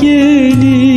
gelir.